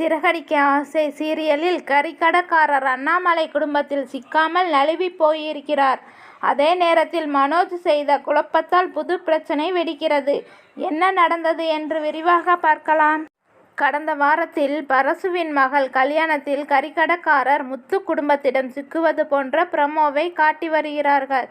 சிறகடிக்க ஆசை சீரியலில் கறிக்கடக்காரர் அண்ணாமலை குடும்பத்தில் சிக்காமல் நழுவிப் போயிருக்கிறார். அதே நேரத்தில் மனோஜ் செய்த குழப்பத்தால் புது பிரச்சனை வெடிக்கிறது. என்ன நடந்தது என்று விரிவாக பார்க்கலாம். கடந்த வாரத்தில் பரசுவின் மகள் கல்யாணத்தில் கறிக்கடக்காரர் முத்து குடும்பத்திடம் சிக்குவது போன்ற ப்ரமோவை காட்டி வருகிறார்கள்.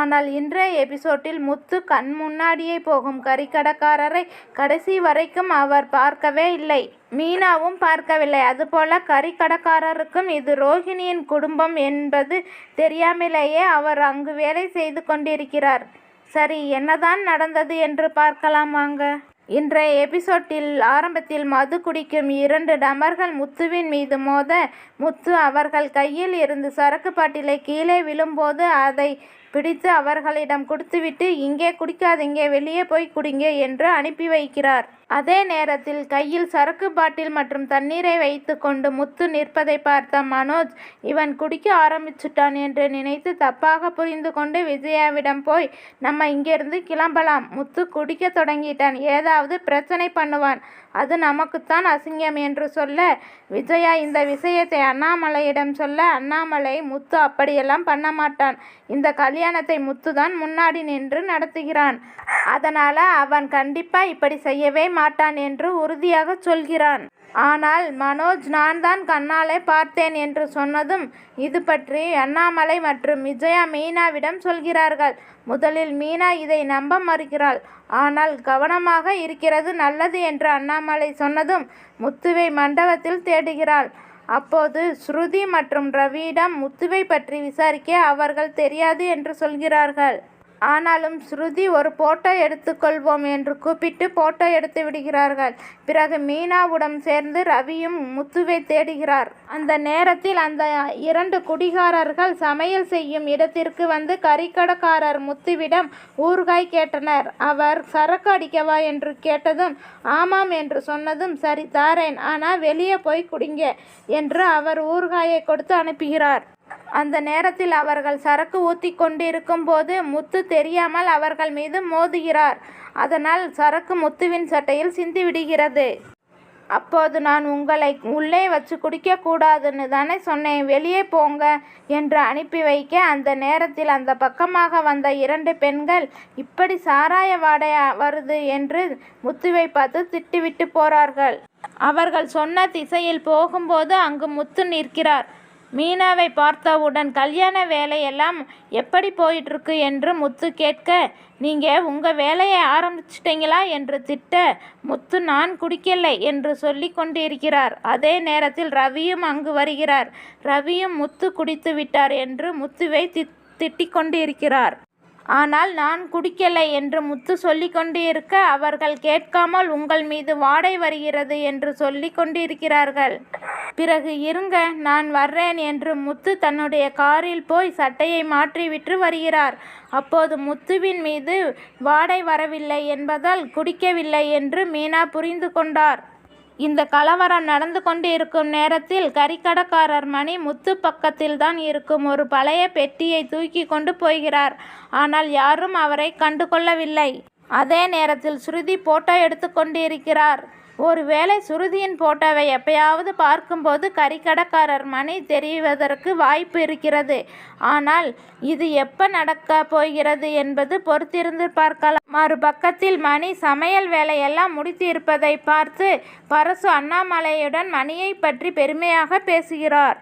ஆனால் இன்றைய எபிசோட்டில் முத்து கண் முன்னாடியே போகும் கறிக்கடக்காரரை கடைசி வரைக்கும் அவர் பார்க்கவே இல்லை. மீனாவும் பார்க்கவில்லை. அதுபோல கறிக்கடக்காரருக்கும் இது ரோகிணியின் குடும்பம் என்பது தெரியாமலேயே அவர் அங்கு வேலை செய்து கொண்டிருக்கிறார். சரி என்னதான் நடந்தது என்று பார்க்கலாம் வாங்க. இன்றைய எபிசோட்டில் ஆரம்பத்தில் மது குடிக்கும் இரண்டு டமர்கள் முத்துவின் மீது மோத முத்து அவர்கள் கையில் இருந்து சரக்கு பாட்டிலை கீழே விழும்போது அதை பிடித்து அவர்களிடம் கொடுத்துவிட்டு இங்கே குடிக்காதீங்க வெளியே போய் குடிங்க என்று அனுப்பி வைக்கிறார். அதே நேரத்தில் கையில் சரக்கு பாட்டில் மற்றும் தண்ணீரை வைத்துக்கொண்டு முத்து நிற்பதை பார்த்த மனோஜ் இவன் குடிக்க ஆரம்பிச்சுட்டான் என்று நினைத்து தப்பாக புரிந்து கொண்டு விஜயாவிடம் போய் நம்ம இங்கிருந்து கிளம்பலாம். முத்து குடிக்க தொடங்கிட்டான். ஏதாவது பிரச்சனை பண்ணுவான். அது நமக்குத்தான் அசிங்கம் என்று சொல்ல விஜயா இந்த விஷயத்தை அண்ணாமலையிடம் சொல்ல அண்ணாமலை முத்து அப்படியெல்லாம் பண்ண மாட்டான். இந்த கல்யாணத்தை முத்துதான் முன்னாடி நின்று நடத்துகிறான் அதனால் அவன் கண்டிப்பாக இப்படி செய்யவே மாட்டான் என்று உறுதியாக சொல்கிறான். ஆனால் மனோஜ் நான் தான் கண்ணாலே பார்த்தேன் என்று சொன்னதும் இது பற்றி அண்ணாமலை மற்றும் விஜயா மீனாவிடம் சொல்கிறார்கள். முதலில் மீனா இதை நம்ப மறுக்கிறாள். ஆனால் கவனமாக இருக்கிறது நல்லது என்று அண்ணாமலை சொன்னதும் முத்துவை மண்டபத்தில் தேடுகிறாள். அப்போது ஸ்ருதி மற்றும் ரவியிடம் முத்துவை பற்றி விசாரிக்க அவர்கள் தெரியாது என்று சொல்கிறார்கள். ஆனாலும் ஸ்ருதி ஒரு போட்டோ எடுத்துக்கொள்வோம் என்று கூப்பிட்டு போட்டோ எடுத்து விடுகிறார்கள். பிறகு மீனாவுடன் சேர்ந்து ரவியும் முத்துவை தேடுகிறார். அந்த நேரத்தில் அந்த இரண்டு குடிகாரர்கள் சமையல் செய்யும் இடத்திற்கு வந்து கறிக்கடைக்காரர் முத்துவிடம் ஊறுகாய் கேட்டனர். அவர் சரக்கு அடிக்கவா என்று கேட்டதும் ஆமாம் என்று சொன்னதும் சரி தாரேன் ஆனால் வெளியே போய் குடிங்க என்று அவர் ஊறுகாயை கொடுத்து அனுப்புகிறார். அந்த நேரத்தில் அவர்கள் சரக்கு ஊத்திக் கொண்டிருக்கும் போது முத்து தெரியாமல் அவர்கள் மீது மோதுகிறார். அதனால் சரக்கு முத்துவின் சட்டையில் சிந்திவிடுகிறது. அப்போது நான் உங்களை உள்ளே வச்சு குடிக்கக்கூடாதுன்னு தானே சொன்னேன் வெளியே போங்க என்று அனுப்பி வைக்க அந்த நேரத்தில் அந்த பக்கமாக வந்த இரண்டு பெண்கள் இப்படி சாராய வாடை வருது என்று முத்துவை பார்த்து திட்டுவிட்டு போறார்கள். அவர்கள் சொன்ன திசையில் போகும்போது அங்கு முத்து நிற்கிறார். மீனாவை பார்த்தவுடன் கல்யாண வேலையெல்லாம் எப்படி போயிட்டிருக்கு என்று முத்து கேட்க நீங்கள் உங்கள் வேலையை ஆரம்பிச்சிட்டீங்களா என்று திட்ட முத்து நான் குடிக்கலை என்று சொல்லி கொண்டிருக்கிறார். அதே நேரத்தில் ரவியும் அங்கு வருகிறார். ரவியும் முத்து குடித்து விட்டார் என்று முத்துவை திட்டிக் கொண்டிருக்கிறார். ஆனால் நான் குடிக்கலை என்று முத்து சொல்லிக்கொண்டிருக்க அவர்கள் கேட்காமல் உங்கள் மீது வாடை வருகிறது என்று சொல்லிக் கொண்டிருக்கிறார்கள். பிறகு இருங்க நான் வர்றேன் என்று முத்து தன்னுடைய காரில் போய் சட்டையை மாற்றிவிட்டு வருகிறார். அப்போது முத்துவின் மீது வாடை வரவில்லை என்பதால் குடிக்கவில்லை என்று மீனா புரிந்து கொண்டார். இந்த கலவரம் நடந்து கொண்டு இருக்கும் நேரத்தில் கறிக்கடக்காரர் மணி முத்து பக்கத்தில் தான் இருக்கும் ஒரு பழைய பெட்டியை தூக்கி கொண்டு போகிறார். ஆனால் யாரும் அவரை கண்டுகொள்ளவில்லை அதே நேரத்தில் ஸ்ருதி போட்டோ எடுத்துக் கொண்டிருக்கிறார். ஒருவேளை சுருதியின் போட்டோவை எப்பயாவது பார்க்கும்போது கறிக்கடைக்காரர் மணி தெரிவதற்கு வாய்ப்பு இருக்கிறது. ஆனால் இது எப்ப நடக்க போகிறது என்பது பொறுத்திருந்து பார்க்கலாம். மறுபக்கத்தில் மணி சமையல் வேலையெல்லாம் முடித்து இருப்பதை பார்த்து பரசு அண்ணாமலையுடன் மணியை பற்றி பெருமையாக பேசுகிறார்.